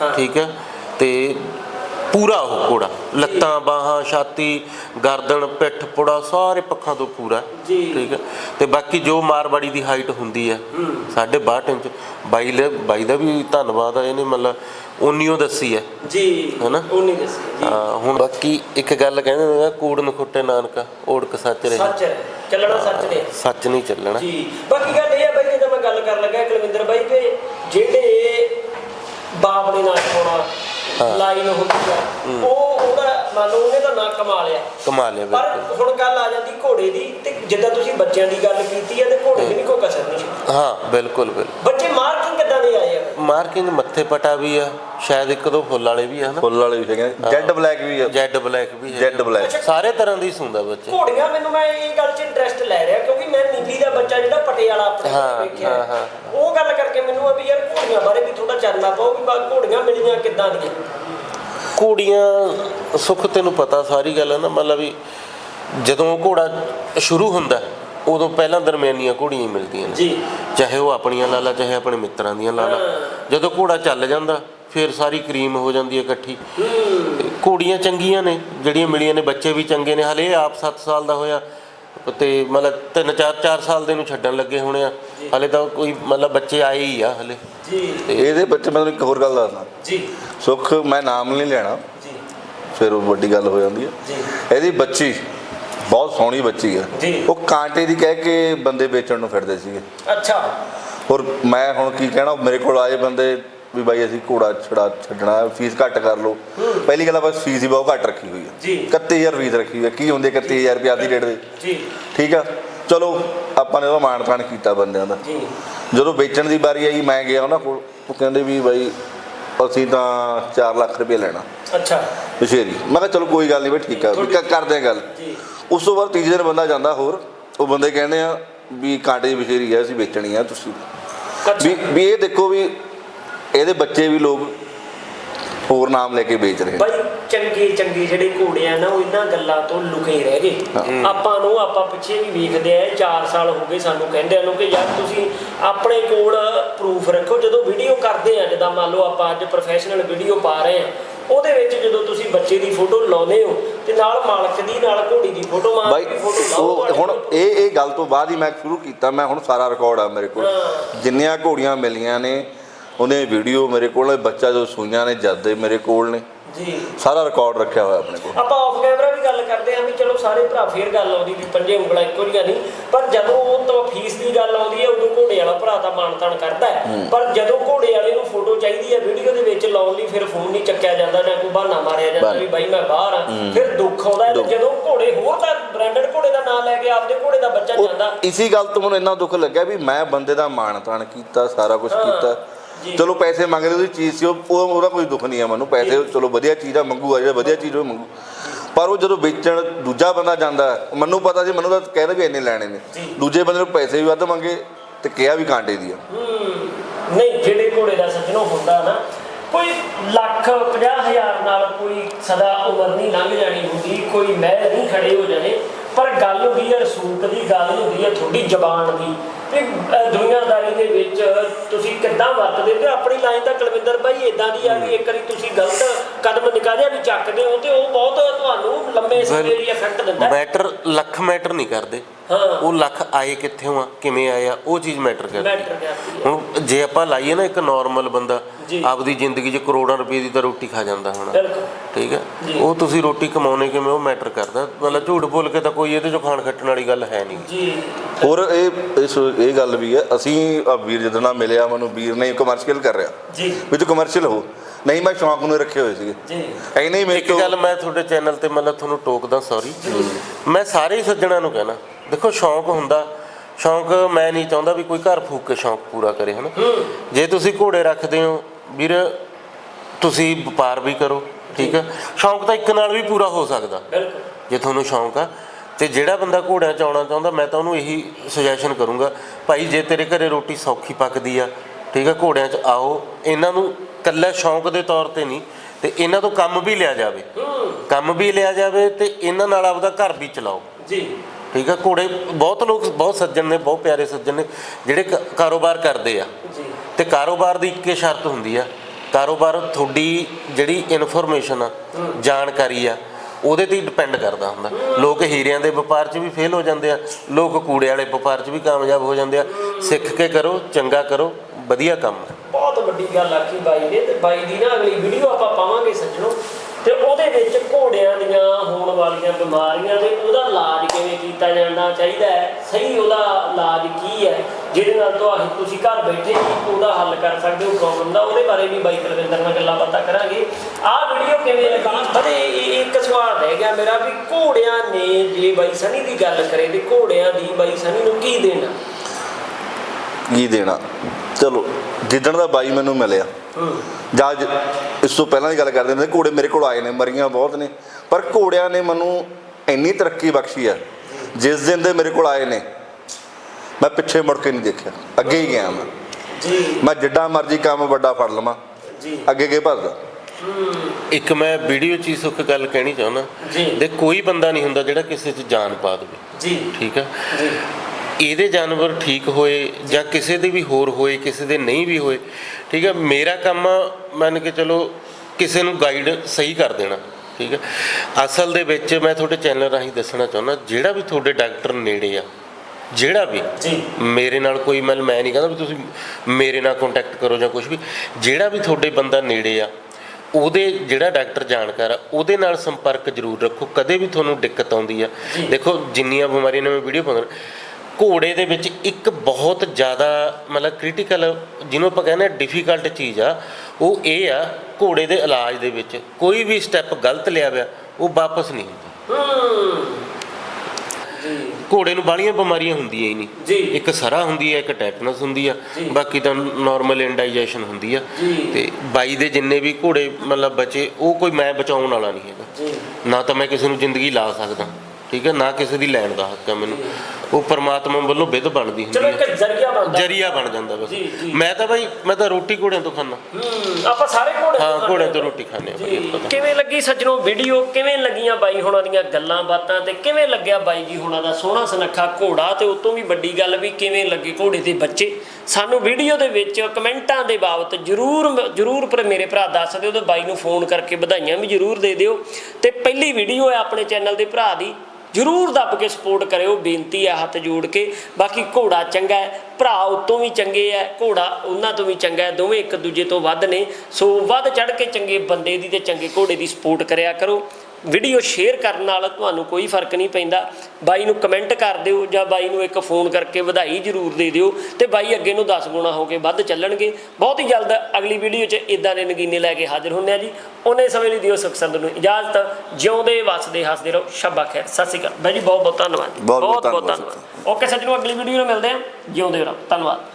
ਹਾਂ। ਠੀਕ ਹੈ? ਤੇ ਪੂਰਾ ਉਹ ਘੋੜਾ। ਲੱਤਾਂ ਬਾਹਾਂ ਛਾਤੀ ਗਰਦਨ ਪਿੱਠ ਪੁੜਾ ਸਾਰੇ ਪੱਖਾਂ ਤੋਂ ਪੂਰਾ। ਠੀਕ ਹੈ। ਤੇ ਬਾਕੀ ਜੋ ਮਾਰਵਾੜੀ ਦੀ ਹਾਈਟ ਹੁੰਦੀ ਹੈ 2.5 ਇੰਚ। ਬਾਈ ਲੈ ਬਾਈ ਦਾ ਵੀ ਧੰਨਵਾਦ ਆ ਇਹਨੇ ਮਤਲਬ ਉਨੀਓ ਦੱਸੀ ਹੈ। ਜੀ। ਹੈਨਾ? ਉਹ ਨਹੀਂ ਦੱਸੀ ਜੀ। ਹਾਂ, ਹੁਣ ਬਾਕੀ ਇੱਕ ਗੱਲ ਕਹਿੰਦੇ ਨੇ ਨਾ ਕੂੜ ਨਖੁੱਟੇ ਨਾਨਕਾ ਓੜਕ ਸੱਚ ਰਹੇ। ਸੱਚ ਚੱਲਣਾ ਸੱਚ ਨੇ। ਸੱਚ ਨਹੀਂ ਚੱਲਣਾ। ਜੀ। ਬਾਕੀ ਗੱਲ ਇਹ ਹੈ ਬਾਈ ਜਦੋਂ ਮੈਂ ਗੱਲ ਕਰਨ ਲੱਗਾ ਕੁਲਵਿੰਦਰ ਬਾਈ ਵੀ ਜਿਹੜੇ ਬਾਪ ਨੇ ਨਾਂ ਪਾਉਣਾ ਲਾਈਨ ਹੁੰਦੀ ਆ। ਉਹ ਉਹਦਾ ਮੰਨ ਲਓ ਉਹਨੇ ਤਾਂ ਨਾਂ ਕਮਾ ਲਿਆ। ਕਮਾ ਲਿਆ ਪਰ ਬਿਲਕੁਲ। ਹੁਣ ਗੱਲ ਆ ਜਾਂਦੀ ਘੋੜੇ ਦੀ ਤੇ ਜਿੱਦਾਂ ਤੁਸੀਂ ਬੱਚਿਆਂ ਦੀ ਗੱਲ ਕੀਤੀ ਹੈ ਤੇ ਘੋੜੇ ਦੀ ਵੀ ਕੋਈ ਕਸਰ ਨਹੀਂ। ਹਾਂ ਬਿਲਕੁਲ ਬਿਲਕੁਲ। ਬੱਚੇ ਮਾਰਕਿੰਗ ਕਿੱਦਾਂ ਦੇ ਆਏ ਆ? ਮਾਰਕਿੰਗ ਮੱਥੇ ਪਟਾ ਵੀ ਆ। ਸ਼ਾਇਦ ਇੱਕ ਦੋ ਫੁੱਲ ਵਾਲੇ ਵੀ ਆ ਹਨਾ ਫੁੱਲ ਵਾਲੇ ਵੀ ਹੈਗੇ ਜੈਡ ਬਲੈਕ ਵੀ ਆ। ਜੈਡ ਬਲੈਕ ਵੀ ਹੈ ਜੈਡ ਬਲੈਕ ਸਾਰੇ ਤਰ੍ਹਾਂ ਦੀ ਸੁੰਦਾ ਬੱਚੇ। ਘੋੜੀਆਂ ਮੈਨੂੰ ਮੈਂ ਇਹ ਗੱਲ 'ਚ ਇੰਟਰਸਟ ਲੈ ਰਿਹਾ ਕਿਉਂਕਿ ਮੈਂ ਨੀਲੀ ਦਾ ਬੱਚਾ ਜਿਹੜਾ ਪਟਿਆਲਾ ਆਪਣੇ ਹਾਂ, ਘਰੇ ਵੇਖਿਆ ਹਾਂ, ਹਾਂ। ਉਹ ਗੱਲ ਕਰਕੇ ਮੈਨੂੰ ਆ ਵੀ ਯਾਰ ਘੋੜੀਆਂ ਬਾਰੇ ਵੀ ਥੋੜਾ ਜਾਨਣਾ ਪਊ ਵੀ ਘੋੜੀਆਂ ਮਿਲੀਆਂ ਕਿੱਦਾਂ ਦੀਆਂ। ਘੋੜੀਆਂ ਸੁੱਖ ਤੈਨੂੰ ਪਤਾ ਸਾਰੀ ਗੱਲ ਹੈ ਨਾ ਮਤਲਬ ਵੀ ਜਦੋਂ ਘੋੜਾ ਸ਼ੁਰੂ ਹੁੰਦਾ ਉਦੋਂ ਪਹਿਲਾਂ ਦਰਮਿਆਨੀਆਂ ਘੋੜੀਆਂ ਹੀ ਮਿਲਦੀਆਂ ਨੇ। ਜੀ। ਚਾਹੇ ਉਹ ਆਪਣੀਆਂ ਲਾ ਲਾ ਚਾਹੇ ਆਪਣੇ ਮਿੱਤਰਾਂ ਦੀਆਂ ਲਾ ਲਾ। ਜਦੋਂ ਘੋੜਾ ਚੱਲ ਜਾਂਦਾ ਫਿਰ ਸਾਰੀ ਕਰੀਮ ਹੋ ਜਾਂਦੀ ਹੈ ਇਕੱਠੀ। ਤੇ ਘੋੜੀਆਂ ਚੰਗੀਆਂ ਨੇ ਜਿਹੜੀਆਂ ਮਿਲੀਆਂ ਨੇ ਬੱਚੇ ਵੀ ਚੰਗੇ ਨੇ। ਹਲੇ ਇਹ ਆਪ 7 ਸਾਲ ਦਾ ਹੋਇਆ ਤੇ ਮਤਲਬ 3 4 4 ਸਾਲ ਦੇ ਨੂੰ ਛੱਡਣ ਲੱਗੇ ਹੋਣੇ ਆ। ਹਲੇ ਤਾਂ ਕੋਈ ਮਤਲਬ ਬੱਚੇ ਆਏ ਹੀ ਆ ਹਲੇ। ਜੀ। ਇਹਦੇ ਬੱਚੇ ਮੈਂ ਤੁਹਾਨੂੰ ਇੱਕ ਹੋਰ ਗੱਲ ਦੱਸਦਾ। ਜੀ। ਸੁੱਖ ਮੈਂ ਨਾਮ ਨਹੀਂ ਲੈਣਾ। ਜੀ। ਫਿਰ ਉਹ ਵੱਡੀ ਗੱਲ ਹੋ ਜਾਂਦੀ ਹੈ। ਜੀ। ਇਹਦੀ ਬੱਚੀ ਬਹੁਤ ਸੋਹਣੀ ਬੱਚੀ ਹੈ ਜੀ। ਉਹ ਕਾਂਟੇ ਦੀ ਕਹਿ ਕੇ ਬੰਦੇ ਵੇਚਣ ਨੂੰ ਫਿਰਦੇ ਸੀਗੇ। ਅੱਛਾ। ਔਰ ਮੈਂ ਹੁਣ ਕੀ ਕਹਿਣਾ ਮੇਰੇ ਕੋਲ ਆਏ ਬੰਦੇ ਵੀ ਬਾਈ ਅਸੀਂ ਘੋੜਾ ਛੜਾ ਛੱਡਣਾ ਹੈ, ਫੀਸ ਘੱਟ ਕਰ ਲਓ। ਪਹਿਲੀ ਗੱਲ ਆ ਬਸ ਫੀਸ ਹੀ ਬਹੁਤ ਘੱਟ ਰੱਖੀ ਹੋਈ ਹੈ ਜੀ। 31000 ਫੀਸ ਰੱਖੀ ਹੋਈ ਹੈ ਕੀ ਹੁੰਦੇ 31000 ਰੁਪਏ ਆਦੀ ਰੇਟ ਦੇ? ਜੀ। ਠੀਕ ਆ? ਚਲੋ ਆਪਾਂ ਨੇ ਉਹਦਾ ਮਾਣ ਤਾਣ ਕੀਤਾ ਬੰਦਿਆਂ ਦਾ। ਜੀ। ਜਦੋਂ ਵੇਚਣ ਦੀ ਵਾਰੀ ਆਈ ਮੈਂ ਗਿਆ ਉਹਨਾਂ ਕੋਲ ਉਹ ਕਹਿੰਦੇ ਵੀ ਬਾਈ ਅਸੀਂ ਤਾਂ 4 ਲੱਖ ਰੁਪਏ ਲੈਣਾ। ਅੱਛਾ। ਬਸ਼ੇਰੀ। ਮੈਂ ਕਿਹਾ ਚਲੋ ਕੋਈ ਗੱਲ ਨਹੀਂ ਬਈ ਠੀਕ ਆ। ਵੀ ਕ- ਕਰਦੇ ਆ ਗੱਲ। ਜੀ। ਉਸ ਤੋਂ ਬਾਅਦ ਤੀਜੇ ਦਿਨ ਬੰਦਾ ਜਾਂਦਾ ਹੋਰ। ਉਹ ਬੰਦੇ ਕਹਿੰਦੇ ਆ ਵੀ ਕਾਂਟੇ ਦੀ ਬਸ਼ੇਰੀ ਹੈ ਅਸੀਂ ਵੇਚਣੀ ਆ ਤੁਸੀਂ। ਅੱਛਾ। ਵੀ ਵੀ ਇਹ ਦੇਖੋ ਵੀ ਇਹਦੇ ਬੱਚੇ ਵੀ ਲੋਕ ਹੋਰ ਨਾਮ ਲੈ ਕੇ ਵੇਚ ਰਹੇ ਆ। ਬਾਈ ਚੰਗੇ ਚੰਗੇ ਜਿਹੜੇ ਘੋੜੇ ਆ ਨਾ ਉਹ ਇਹਨਾਂ ਗੱਲਾਂ ਤੋਂ ਲੁਕੇ ਰਹਿ ਗਏ ਆਪਾਂ ਨੂੰ ਆਪਾਂ ਪਿੱਛੇ ਵੀ ਵੇਖਦੇ ਆ 4 ਸਾਲ ਹੋ ਗਏ ਸਾਨੂੰ ਕਹਿੰਦੇ ਨੂੰ ਕਿ ਯਾਰ ਤੁਸੀਂ ਆਪਣੇ ਕੋਲ ਪ੍ਰੂਫ ਰੱਖੋ ਜਦੋਂ ਵੀਡੀਓ ਕਰਦੇ ਆ ਜਿੱਦਾਂ ਮੰਨ ਲਓ ਆਪਾਂ ਅੱਜ ਪ੍ਰੋਫੈਸ਼ਨਲ ਵੀਡੀਓ ਪਾ ਰਹੇ ਆ ਉਹਦੇ ਵਿੱਚ ਜਦੋਂ ਤੁਸੀਂ ਬੱਚੇ ਦੀ ਫੋਟੋ ਲਾਉਨੇ ਹੋ ਤੇ ਨਾਲ ਮਾਲਕ ਦੀ ਨਾਲ ਘੋੜੀ ਦੀ ਫੋਟੋ ਮਾਰ ਦੀ ਫੋਟੋ ਲਾਓ ਹੁਣ ਕੋਲ। ਇਹ ਇਹ ਗੱਲ ਤੋਂ ਬਾਅਦ ਹੀ ਮੈਂ ਸ਼ੁਰੂ ਕੀਤਾ ਮੈਂ ਹੁਣ ਸਾਰਾ ਰਿਕਾਰਡ ਆ ਮੇਰੇ ਕੋਲ। ਜਿੰਨੀਆਂ ਘੋੜੀਆਂ ਮਿਲੀਆਂ ਨੇ ਉਹਨੇ ਵੀਡੀਓ ਮੇਰੇ ਕੋਲ ਹੈ, ਬੱਚਾ ਜੋ ਸੂਈਆਂ ਨੇ ਜਦ ਦੇ ਮੇਰੇ ਕੋਲ ਨੇ। ਜੀ। ਸਾਰਾ ਰਿਕਾਰਡ ਰੱਖਿਆ ਹੋਇਆ ਆਪਣੇ ਕੋਲ। ਆਪਾਂ ਆਫ ਕੈਮਰਾ ਵੀ ਗੱਲ ਕਰਦੇ ਹਾਂ ਵੀ ਚਲੋ ਸਾਰੇ ਭਰਾ ਫੇਰ ਗੱਲ ਆਉਂਦੀ ਵੀ ਪੰਜੇ ਉਂਗਲਾਂ ਇੱਕੋ ਜਿਹੀਆਂ ਨਹੀਂ ਪਰ ਜਦੋਂ ਉਹ ਤੋਂ ਫੀਸ ਦੀ ਗੱਲ ਆਉਂਦੀ ਹੈ ਉਦੋਂ ਘੋੜੇ ਵਾਲਾ ਭਰਾ ਤਾਂ ਮਾਨਤਾਨ ਕਰਦਾ ਹੈ। ਪਰ ਜਦੋਂ ਘੋੜੇ ਵਾਲੇ ਨੂੰ ਫੋਟੋ ਚਾਹੀਦੀ ਹੈ ਵੀਡੀਓ ਦੇ ਵਿੱਚ ਲਾਉਣ ਲਈ ਫਿਰ ਫੋਨ ਨਹੀਂ ਚੱਕਿਆ ਜਾਂਦਾ ਜਾਂ ਕੋਈ ਬਹਾਨਾ ਮਾਰਿਆ ਜਾਂਦਾ। ਵੀ ਬਾਈ ਮੈਂ ਬਾਹਰ ਆ ਫਿਰ ਦੁੱਖ ਆਉਂਦਾ ਹੈ। ਜਦੋਂ ਘੋੜੇ ਹੋਰ ਤਾਂ ਬ੍ਰਾਂਡਡ ਘੋੜੇ ਦਾ ਨਾਮ ਲੈ ਕੇ ਆਪਦੇ ਘੋੜੇ ਦਾ ਬੱਚਾ ਜਾਂਦਾ। ਇਸੀ ਗੱਲ ਤੋਂ ਮੈਨੂੰ ਇੰਨਾ ਦੁੱਖ ਲੱਗਿਆ ਵੀ ਮੈਂ ਬੰਦੇ ਦਾ ਮਾਣ ਤਾਣ ਕੀਤਾ ਸਾਰਾ ਕੁਝ ਕੀਤਾ। ਚਲੋ ਪੈਸੇ ਮੰਗਦੇ ਉਹਦੀ ਚੀਜ਼ ਸੀ ਉਹ ਉਹ- ਉਹਦਾ ਕੋਈ ਦੁੱਖ ਨਹੀਂ ਆ ਮੈਨੂੰ ਪੈਸੇ ਚਲੋ ਵਧੀਆ ਚੀਜ਼ ਆ ਮੰਗੂ ਆ ਜਿਹੜਾ ਵਧੀਆ ਚੀਜ਼ ਉਹ ਮੰਗੂ। ਪਰ ਉਹ ਜਦੋਂ ਵੇਚਣ ਦੂਜਾ ਬੰਦਾ ਜਾਂਦਾ ਮੈਨੂੰ ਪਤਾ ਸੀ ਮੈਨੂੰ ਤਾਂ ਕਹਿੰਦੇ ਵੀ ਇੰਨੇ ਲੈਣੇ ਨੇ। ਦੂਜੇ ਬੰਦੇ ਨੂੰ ਪੈਸੇ ਵੀ ਵੱਧ ਮੰਗੇ ਤੇ ਕਿਹਾ ਵੀ ਕਾਂਟੇ ਦੀ ਆ। ਨਹੀਂ ਜਿਹੜੇ ਘੋੜੇ ਦਾ ਸੱਜਣੋ ਹੁੰਦਾ ਨਾ ਕੋਈ ਲੱਖ 50000 ਨਾਲ ਕੋਈ ਸਦਾ ਉਮਰ ਨਹੀਂ ਲੰਘ ਜਾਣੀ ਹੁੰਦੀ ਕੋਈ ਮਹਿਲ ਨਹੀਂ ਖੜੇ ਹੋ ਜਾਣੇ ਪਰ ਗੱਲ ਹੁੰਦੀ ਹੈ ਰਸੂਖ ਦੀ ਗੱਲ ਹੁੰਦੀ ਹੈ ਤੁਹਾਡੀ ਜ਼ਬਾਨ ਦੀ। ਵੀ ਦੁਨੀਆਦਾਰੀ ਦੇ ਵਿੱਚ ਤੁਸੀਂ ਕਿੱਦਾਂ ਵਰਤਦੇ ਤੇ ਆਪਣੀ ਲਾਈਨ ਤਾਂ ਕੁਲਵਿੰਦਰ ਭਾਈ ਇਦਾਂ ਦੀ ਆ ਵੀ ਇੱਕ ਵਾਰੀ ਤੁਸੀਂ ਗਲਤ ਕਦਮ ਨਿਕਾਲਿਆ ਵੀ ਚੱਕਦੇ ਹੋ ਤੇ ਉਹ ਬਹੁਤ ਤੁਹਾਨੂੰ ਲੰਮੇ ਸਮੇਂ ਲਈ ਇਫੈਕਟ ਦਿੰਦਾ। ਹੈ। ਮੈਟਰ ਲੱਖ ਮੈਟਰ ਨਹੀਂ ਕਰਦੇ। ਹਾਂ। ਉਹ ਲੱਖ ਆਏ ਕਿੱਥੋਂ ਆ ਕਿਵੇਂ ਆਏ ਆ ਉਹ ਚੀਜ਼ ਮੈਟਰ ਕਰਦੀ ਮੈਟਰ ਕਰਦੀ ਹੈ ਹੁਣ ਜੇ ਆਪਾਂ ਲਾਈਏ ਨਾ ਇੱਕ ਨਾਰਮਲ ਬੰਦਾ। ਆਪਦੀ ਜ਼ਿੰਦਗੀ 'ਚ ਕਰੋੜਾਂ ਰੁਪਏ ਦੀ ਤਾਂ ਰੋਟੀ ਖਾ ਜਾਂਦਾ ਹੋਣਾ। ਬਿਲਕੁਲ। ਠੀਕ ਹੈ। ਉਹ ਤੁਸੀਂ ਰੋਟੀ ਕਮਾਉਣੇ ਕਿਵੇਂ ਉਹ ਮੈਟਰ ਕਰਦਾ। ਮਤਲਬ ਝੂਠ ਬੋਲ ਕੇ ਤਾਂ ਕੋਈ ਇਹਦੇ 'ਚੋਂ ਖਾਣ ਖੱਟਣ ਵਾਲੀ ਗੱਲ ਹੈ ਨਹੀਂ। ਜੀ। ਹੋਰ ਇਹ ਇਸ ਇਹ ਗੱਲ ਵੀ ਹੈ ਅਸੀਂ ਆਹ ਵੀਰ ਜਦੋਂ ਨਾਲ ਮਿਲਿਆ ਮੈਨੂੰ ਵੀਰ ਨੇ ਕਮਰਸ਼ੀਅਲ ਕਰ ਰਿਹਾ। ਜੀ। ਵੀ ਤੂੰ ਕਮਰਸ਼ੀਅਲ ਹੋ। ਨਹੀਂ ਮੈਂ ਸ਼ੌਂਕ ਨੂੰ ਰੱਖੇ ਹੋਏ ਸੀਗੇ। ਜੀ। ਐਨੇ ਹੀ ਮੇਰੇ ਇੱਕ ਗੱਲ ਮੈਂ ਤੁਹਾਡੇ ਚੈਨਲ ਤੇ ਮਤਲਬ ਤੁਹਾਨੂੰ ਟੋਕਦਾ ਸੌਰੀ ਮੈਂ ਸਾਰੇ ਸੱਜਣਾ ਨੂੰ ਕਹਿਣਾ ਦੇਖੋ ਸ਼ੌਂਕ ਹੁੰਦਾ। ਸ਼ੌਂਕ ਮੈਂ ਨਹੀਂ ਚਾਹੁੰਦਾ ਵੀ ਕੋਈ ਘਰ ਫੂਕ ਕੇ ਸ਼ੌਂਕ ਪੂਰਾ ਕਰੇ ਹਨਾ? ਜੇ ਤੁਸੀਂ ਘੋੜੇ ਰੱਖਦੇ ਹੋ ਵੀਰ ਤੁਸੀਂ ਵਪਾਰ ਵੀ ਕਰੋ ਠੀਕ ਹੈ? ਸ਼ੌਂਕ ਤਾਂ ਇੱਕ ਨਾਲ ਵੀ ਪੂਰਾ ਹੋ ਸਕਦਾ। ਬਿਲਕੁਲ। ਜੇ ਤੁਹਾਨੂੰ ਸ਼ੌਂਕ ਆ ਤੇ ਜਿਹੜਾ ਬੰਦਾ ਘੋੜਿਆਂ 'ਚ ਆਉਣਾ ਚਾਹੁੰਦਾ ਮੈਂ ਤਾਂ ਉਹਨੂੰ ਇਹੀ ਸੁਜੈਸ਼ਨ ਕਰੂੰਗਾ ਭਾਈ ਜੇ ਤੇਰੇ ਘਰੇ ਰੋਟੀ ਸੌਖੀ ਪੱਕਦੀ ਆ ਠੀਕ ਆ ਘੋੜਿਆਂ 'ਚ ਆਓ ਇਹਨਾਂ ਨੂੰ ਕੱਲਾ ਸ਼ੌਂਕ ਦੇ ਤੌਰ ਤੇ ਨਹੀਂ ਤੇ ਇਹਨਾਂ ਤੋਂ ਕੰਮ ਵੀ ਲਿਆ ਜਾਵੇ। ਕੰਮ ਵੀ ਲਿਆ ਜਾਵੇ ਤੇ ਇਹਨਾਂ ਨਾਲ ਆਪਦਾ ਘਰ ਵੀ ਚਲਾਓ। ਜੀ। ਠੀਕ ਆ ਘੋੜੇ ਬਹੁਤ ਲੋਕ ਬਹੁਤ ਸੱਜਣ ਨੇ ਬਹੁਤ ਪਿਆਰੇ ਸੱਜਣ ਨੇ ਜਿਹੜੇ ਕਾਰੋਬਾਰ ਕਰਦੇ ਆ। ਜੀ। ਤੇ ਕਾਰੋਬਾਰ ਦੀ ਇੱਕੇ ਸ਼ਰਤ ਹੁੰਦੀ ਆ ਕਾਰੋਬਾਰ ਤੁਹਾਡੀ ਜਿਹੜੀ ਇਨਫੋਰਮੇਸ਼ਨ ਆ ਜਾਣਕਾਰੀ ਆ ਉਹਦੇ ਤੇ ਡਿਪੈਂਡ ਕਰਦਾ ਹੁੰਦਾ। ਲੋਕ ਹੀਰਿਆਂ ਦੇ ਵਪਾਰ 'ਚ ਵੀ ਫੇਲ ਹੋ ਜਾਂਦੇ ਆ। ਲੋਕ ਕੂੜੇ ਵਾਲੇ ਵਪਾਰ 'ਚ ਵੀ ਕਾਮਯਾਬ ਹੋ ਜਾਂਦੇ ਆ। ਸਿੱਖ ਕੇ ਕਰੋ, ਚੰਗਾ ਕਰੋ, ਵਧੀਆ ਕੰਮ ਹੈ ਬਹੁਤ ਵੱਡੀ ਗੱਲ ਆਖੀ ਬਾਈ ਨੇ ਤੇ ਬਾਈ ਦੀ ਨਾ ਅਗਲੀ ਵੀਡੀਓ ਆਪਾਂ ਪਾਵਾਂਗੇ ਸੱਜਣੋ। ਤੇ ਉਹਦੇ ਵਿੱਚ ਘੋੜਿਆਂ ਦੀਆਂ ਹੋਣ ਵਾਲੀਆਂ ਬਿਮਾਰੀਆਂ ਤੇ ਉਹਦਾ ਇਲਾਜ ਕਿਵੇਂ ਕੀਤਾ ਜਾਣਾ ਚਾਹੀਦਾ ਹੈ? ਸਹੀ ਉਹਦਾ ਇਲਾਜ ਕੀ ਹੈ? ਜਿਹਦੇ ਨਾਲ ਤੁਹਾਨੂੰ ਤੁਸੀਂ ਘਰ ਬੈਠੇ ਹੀ ਉਹਦਾ ਹੱਲ ਕਰ ਸਕਦੇ ਹੋ ਪ੍ਰੋਬਲਮ ਦਾ। ਉਹਦੇ ਬਾਰੇ ਵੀ ਬਾਈ ਕੁਲਵਿੰਦਰ ਨਾਲ ਗੱਲਾਂ ਬਾਤਾਂ ਕਰਾਂਗੇ। ਆਹ ਵੀਡੀਓ ਕਿਵੇਂ ਲੱਗੀ? ਬੜੇ ਇਹ- ਇੱਕ ਸਵਾਲ ਰਹਿ ਗਿਆ ਮੇਰਾ ਵੀ ਘੋੜਿਆਂ ਨੇ ਜੇ ਬਾਈ ਸਨੀ ਦੀ ਗੱਲ ਕਰੇ ਤੇ ਘੋੜਿਆਂ ਦੀ ਬਾਈ ਸਨੀ ਨੂੰ ਕੀ ਦੇਣਾ? ਕੀ ਦੇਣਾ? ਚਲੋ ਜਿੱਦਣ ਦਾ ਬਾਈ ਮੈਨੂੰ ਮਿਲਿਆ ਜਾਂ ਜ- ਇਸ ਤੋਂ ਪਹਿਲਾਂ ਦੀ ਗੱਲ ਕਰਦੇ ਨੇ ਘੋੜੇ ਮੇਰੇ ਕੋਲ ਆਏ ਨੇ ਮਰੀਆਂ ਬਹੁਤ ਨੇ। ਪਰ ਘੋੜਿਆਂ ਨੇ ਮੈਨੂੰ ਇੰਨੀ ਤਰੱਕੀ ਬਖਸ਼ੀ ਆ ਜਿਸ ਦਿਨ ਦੇ ਮੇਰੇ ਕੋਲ ਆਏ ਨੇ ਮੈਂ ਪਿੱਛੇ ਮੁੜ ਕੇ ਨਹੀਂ ਦੇਖਿਆ। ਅੱਗੇ ਹੀ ਗਿਆ ਮੈਂ। ਜੀ। ਮੈਂ ਜਿੱਡਾ ਮਰਜ਼ੀ ਕੰਮ ਵੱਡਾ ਫੜ ਲਵਾਂ। ਜੀ। ਅੱਗੇ ਅੱਗੇ ਭੱਜਦਾ। ਇੱਕ ਮੈਂ ਵੀਡੀਓ 'ਚ ਹੀ ਸੁੱਖ ਗੱਲ ਕਹਿਣੀ ਚਾਹੁੰਦਾ। ਜੀ। ਦੇ ਕੋਈ ਬੰਦਾ ਨਹੀਂ ਹੁੰਦਾ ਜਿਹੜਾ ਕਿਸੇ 'ਚ ਜਾਨ ਪਾ ਦੇਵੇ। ਜੀ। ਠੀਕ ਆ? ਜੀ। ਇਹਦੇ ਜਾਨਵਰ ਠੀਕ ਹੋਏ ਜਾਂ ਕਿਸੇ ਦੇ ਵੀ ਹੋਰ ਹੋਏ ਕਿਸੇ ਦੇ ਨਹੀਂ ਵੀ ਹੋਏ। ਠੀਕ ਹੈ ਮੇਰਾ ਕੰਮ ਆ, ਮੰਨ ਕੇ ਚਲੋ ਕਿਸੇ ਨੂੰ ਗਾਈਡ ਸਹੀ ਕਰ ਦੇਣਾ। ਠੀਕ ਹੈ ਅਸਲ ਦੇ ਵਿੱਚ ਮੈਂ ਤੁਹਾਡੇ ਚੈਨਲ ਰਾਹੀਂ ਦੱਸਣਾ ਚਾਹੁੰਦਾ ਜਿਹੜਾ ਵੀ ਤੁਹਾਡੇ ਡਾਕਟਰ ਨੇੜੇ ਆ ਜਿਹੜਾ ਵੀ ਮੇਰੇ ਨਾਲ ਕੋਈ ਮਤਲਬ ਮੈਂ ਨਹੀਂ ਕਹਿੰਦਾ ਵੀ ਤੁਸੀਂ ਮੇਰੇ ਨਾਲ ਕੰਟੈਕਟ ਕਰੋ ਜਾਂ ਕੁਝ ਵੀ ਜਿਹੜਾ ਵੀ ਤੁਹਾਡੇ ਬੰਦਾ ਨੇੜੇ ਆ ਉਹਦੇ ਜਿਹੜਾ ਡਾਕਟਰ ਜਾਣਕਾਰ ਆ ਉਹਦੇ ਨਾਲ ਸੰਪਰਕ ਜ਼ਰੂਰ ਰੱਖੋ ਕਦੇ ਵੀ ਤੁਹਾਨੂੰ ਦਿੱਕਤ ਆਉਂਦੀ ਆ। ਦੇਖੋ ਜਿੰਨੀਆਂ ਬਿਮਾਰੀਆਂ ਨੇ ਮੈਂ ਵੀਡੀਓ ਪਾਉਂਦਾ ਘੋੜੇ ਦੇ ਵਿੱਚ ਇੱਕ ਬਹੁਤ ਜ਼ਿਆਦਾ ਮਤਲਬ ਕ੍ਰਿਟੀਕਲ ਜਿਹਨੂੰ ਆਪਾਂ ਕਹਿੰਦੇ ਡਿਫਿਕਲਟ ਚੀਜ਼ ਆ ਉਹ ਇਹ ਆ ਘੋੜੇ ਦੇ ਇਲਾਜ ਦੇ ਵਿੱਚ ਕੋਈ ਵੀ ਸਟੈਪ ਗਲਤ ਲਿਆ ਹੋਇਆ ਉਹ ਵਾਪਸ ਨਹੀਂ ਹੁੰਦਾ। ਘੋੜੇ ਨੂੰ ਬਾਲੀਆਂ ਬਿਮਾਰੀਆਂ ਹੁੰਦੀਆਂ ਹੀ ਨਹੀਂ। ਇੱਕ ਸਰਾ ਹੁੰਦੀ ਹੈ ਇੱਕ ਟੈਟਨਸ ਹੁੰਦੀ ਆ। ਬਾਕੀ ਤਾਂ ਨਾਰਮਲ ਇੰਡਾਈਜੇਸ਼ਨ ਹੁੰਦੀ ਆ। ਤੇ ਬਾਈ ਦੇ ਜਿੰਨੇ ਵੀ ਘੋੜੇ ਮਤਲਬ ਬਚੇ ਉਹ ਕੋਈ ਮੈਂ ਬਚਾਉਣ ਵਾਲਾ ਨਹੀਂ ਹੈਗਾ ਜੀ ਨਾ ਤਾਂ ਮੈਂ ਕਿਸੇ ਨੂੰ ਜ਼ਿੰਦਗੀ ਲਾ ਸਕਦਾ ਠੀਕ ਹੈ ਨਾ ਕਿਸੇ ਦੀ ਲੈਣ ਦਾ ਹੱਕ ਹੈ ਮੈਨੂੰ। ਉਹ ਪਰਮਾਤਮਾ ਵੱਲੋਂ ਵਿਧ ਬਣਦੀ ਚਲੋ ਹੁੰਦੀ ਇੱਕ ਹੈ ਜ਼ਰੀਆ ਬਣਦਾ ਜਰੀਆ ਬਣ ਜਾਂਦਾ ਬਸ। ਜੀ, ਜੀ। ਮੈਂ ਤਾਂ ਬਾਈ ਮੈਂ ਤਾਂ ਰੋਟੀ ਘੋੜਿਆਂ ਤੋਂ ਖਾਣਾ ਹੂੰ ਆਪਾਂ ਸਾਰੇ ਘੋੜੇ ਹਾਂ ਖਾਂਦੇ ਘੋੜਿਆਂ। ਤੋਂ ਰੋਟੀ ਖਾਣੇ ਆ ਆਪਾਂ ਤਾਂ। ਕਿਵੇਂ ਲੱਗੀ ਸੱਜਣੋ ਵੀਡੀਓ ਕਿਵੇਂ ਲੱਗੀਆਂ ਬਾਈ ਹੁਣਾਂ ਦੀਆਂ ਗੱਲਾਂ ਬਾਤਾਂ ਤੇ ਕਿਵੇਂ ਲੱਗਿਆ ਬਾਈ ਜੀ ਹੁਣਾਂ ਦਾ ਸੋਹਣਾ ਸੁਨੱਖਾ ਘੋੜਾ ਤੇ ਉਤੋਂ ਵੀ ਵੱਡੀ ਗੱਲ ਵੀ ਕਿਵੇਂ ਲੱਗੇ ਘੋੜੇ ਦੇ ਬੱਚੇ? ਸਾਨੂੰ ਵੀਡੀਓ ਦੇ ਵਿੱਚ ਕਮੈਂਟਾਂ ਦੇ ਬਾਬਤ ਜਰੂਰ ਜਰੂਰ ਪਰ ਮੇਰੇ ਭਰਾ ਦੱਸ ਦਿਓ ਤੇ ਬਾਈ ਨੂੰ ਫੋਨ ਕਰਕੇ ਵਧਾਈਆਂ ਵੀ ਜਰੂਰ ਦੇ ਦਿਓ। ਤੇ ਪਹਿਲੀ ਵੀਡੀਓ ਹੈ ਆਪਣੇ ਚੈਨਲ ਦੇ ਭਰਾ ਦੀ। ਜਰੂਰ ਦੱਬ ਕੇ ਸਪੋਰਟ ਕਰਿਓ, ਬੇਨਤੀ ਹੈ ਹੱਥ ਜੋੜ ਕੇ। ਬਾਕੀ ਘੋੜਾ ਚੰਗਾ ਹੈ, ਭਰਾ ਉਤੋਂ ਵੀ ਚੰਗੇ ਹੈ, ਘੋੜਾ ਉਹਨਾਂ ਤੋਂ ਵੀ ਚੰਗਾ ਹੈ, ਦੋਵੇਂ ਇੱਕ ਦੂਜੇ ਤੋਂ ਵੱਧ ਨੇ। ਸੋ ਵੱਧ ਚੜ ਕੇ ਚੰਗੇ ਬੰਦੇ ਦੀ ਤੇ ਚੰਗੇ ਘੋੜੇ ਦੀ ਸਪੋਰਟ ਕਰਿਆ ਕਰੋ। ਵੀਡੀਓ ਸ਼ੇਅਰ ਕਰਨ ਨਾਲ ਤੁਹਾਨੂੰ ਕੋਈ ਫ਼ਰਕ ਨਹੀਂ ਪੈਂਦਾ। ਬਾਈ ਨੂੰ ਕਮੈਂਟ ਕਰ ਦਿਓ ਜਾਂ ਬਾਈ ਨੂੰ ਇੱਕ ਫੋਨ ਕਰਕੇ ਵਧਾਈ ਜ਼ਰੂਰ ਦੇ ਦਿਓ ਤੇ ਬਾਈ ਅੱਗੇ ਨੂੰ 10 ਗੁਣਾ ਹੋ ਕੇ ਵੱਧ ਚੱਲਣਗੇ। ਬਹੁਤ ਹੀ ਜਲਦ ਅਗਲੀ ਵੀਡੀਓ 'ਚ ਇਦਾਂ ਦੇ ਨਗੀਨੇ ਲੈ ਕੇ ਹਾਜ਼ਰ ਹੁੰਦੇ ਆ ਜੀ। ਉਹਨੇ ਸਮੇਂ ਲਈ ਦਿਓ ਸੁਖ ਸੰਦ ਨੂੰ ਇਜਾਜ਼ਤ। ਜਿਉਂਦੇ ਵਸਦੇ ਹੱਸਦੇ ਰਹੋ। ਸ਼ੱਬਾ ਖੈਰ। ਸਤਿ ਸ਼੍ਰੀ ਅਕਾਲ। ਬਾਈ ਜੀ ਬਹੁਤ ਬਹੁਤ ਧੰਨਵਾਦ। ਬਹੁਤ ਬਹੁਤ ਧੰਨਵਾਦ। ਓਕੇ ਸੱਜਣੋ ਅਗਲੀ ਵੀਡੀਓ ਨਾਲ ਮਿਲਦੇ ਹਾਂ। ਜਿਉਂਦੇ ਰਹੋ। ਧੰਨਵਾਦ।